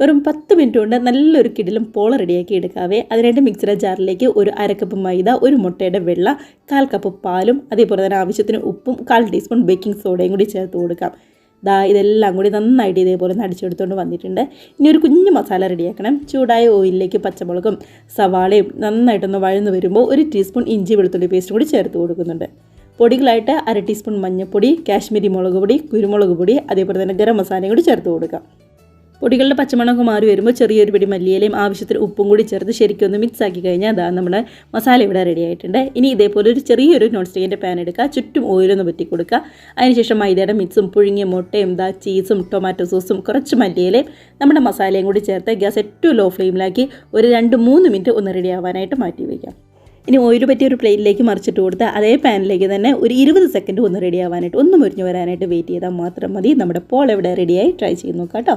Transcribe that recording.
വെറും പത്ത് മിനിറ്റ് കൊണ്ട് നല്ലൊരു കിടിലും പോൾ റെഡിയാക്കി എടുക്കാവേ. അതിനായിട്ട് മിക്സിയുടെ ജാറിലേക്ക് ഒരു അരക്കപ്പ് മൈദ ഒരു മുട്ടയുടെ വെള്ള കാൽ കപ്പ് പാലും അതേപോലെ തന്നെ ആവശ്യത്തിന് ഉപ്പും കാൽ ടീസ്പൂൺ ബേക്കിംഗ് സോഡയും കൂടി ചേർത്ത് കൊടുക്കാം. ദാ ഇതെല്ലാം കൂടി നന്നായിട്ട് ഇതേപോലെ ഒന്ന് അടിച്ചെടുത്തുകൊണ്ട് വന്നിട്ടുണ്ട്. ഇനി ഒരു കുഞ്ഞു മസാല റെഡിയാക്കണം. ചൂടായ ഓയിലിലേക്ക് പച്ചമുളകും സവാളയും നന്നായിട്ടൊന്ന് വഴന്ന് വരുമ്പോൾ ഒരു ടീസ്പൂൺ ഇഞ്ചി വെളുത്തുള്ളി പേസ്റ്റ് കൂടി ചേർത്ത് കൊടുക്കുന്നുണ്ട്. പൊടികളായിട്ട് അര ടീസ്പൂൺ മഞ്ഞൾപ്പൊടി കാശ്മീരി മുളക് പൊടി കുരുമുളക് പൊടി അതേപോലെ തന്നെ ഗരം മസാലയും കൂടി ചേർത്ത് കൊടുക്കാം. പൊടികളുടെ പച്ചമണമൊക്കെ മാറി വരുമ്പോൾ ചെറിയൊരു പിടി മല്ലിയിലയും ആവശ്യത്തിന് ഉപ്പും കൂടി ചേർത്ത് ശരിക്കും ഒന്ന് മിക്സ് ആക്കി കഴിഞ്ഞാൽ അതാ നമ്മുടെ മസാല ഇവിടെ റെഡി ആയിട്ടുണ്ട്. ഇനി ഇതേപോലെ ഒരു ചെറിയൊരു നോൺ സ്റ്റിക്കിന്റെ പാൻ എടുക്കുക. ചുറ്റും ഓയിലൊന്ന് പറ്റി കൊടുക്കുക. അതിനുശേഷം മൈദയുടെ മിക്സും പുഴുങ്ങിയ മുട്ടയും ദാ ചീസും ടൊമാറ്റോ സോസും കുറച്ച് മല്ലിയിലയും നമ്മുടെ മസാലയും കൂടി ചേർത്ത് ഗ്യാസ് ഏറ്റവും ലോ ഫ്ലെയിമിലാക്കി ഒരു രണ്ട് മൂന്ന് മിനിറ്റ് ഒന്ന് റെഡി ആവാനായിട്ട് മാറ്റി വയ്ക്കാം. ഇനി ഓയിൽ പറ്റിയ ഒരു പ്ലേറ്റിലേക്ക് മറിച്ചിട്ട് കൊടുത്ത് അതേ പാനിലേക്ക് തന്നെ ഒരു ഇരുപത് സെക്കൻഡ് ഒന്ന് റെഡി ആവാനായിട്ട് ഒന്ന് മുരിഞ്ഞു വരാനായിട്ട് വെയിറ്റ് ചെയ്താൽ മാത്രം മതി. നമ്മുടെ പോൾ എവിടെ റെഡിയായി ട്രൈ ചെയ്ത് നോക്കാം കേട്ടോ